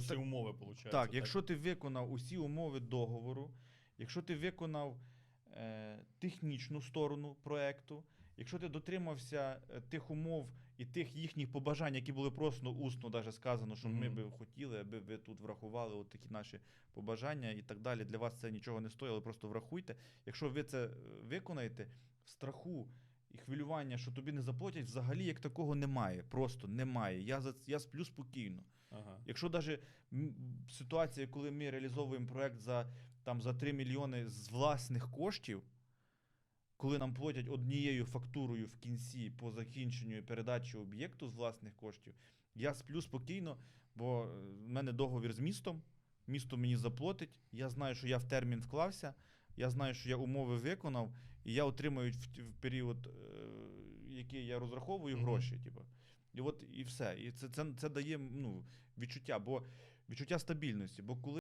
Всі умови, виходить. Так, якщо ти виконав усі умови договору, якщо ти виконав е, технічну сторону проекту, якщо ти дотримався е, тих умов і тих їхніх побажань, які були просто усно даже сказано, що ми би хотіли, аби ви тут врахували от такі наші побажання і так далі. Для вас це нічого не стоїть, але просто врахуйте. Якщо ви це е, виконаєте, страху і хвилювання, що тобі не заплатять, взагалі як такого немає. Просто немає. Я, за, я сплю спокійно. Ага. Якщо навіть ситуація, коли ми реалізовуємо проект за, там, за 3 мільйони з власних коштів, коли нам платять однією фактурою в кінці по закінченню передачі об'єкту з власних коштів, я сплю спокійно, бо е, в мене договір з містом, місто мені заплатить, я знаю, що я в термін вклався, я знаю, що я умови виконав, і я отримую в, в період, е, який я розраховую, гроші. Типу. І от і все. І це, це, це дає ну, відчуття, бо відчуття стабільності. Бо коли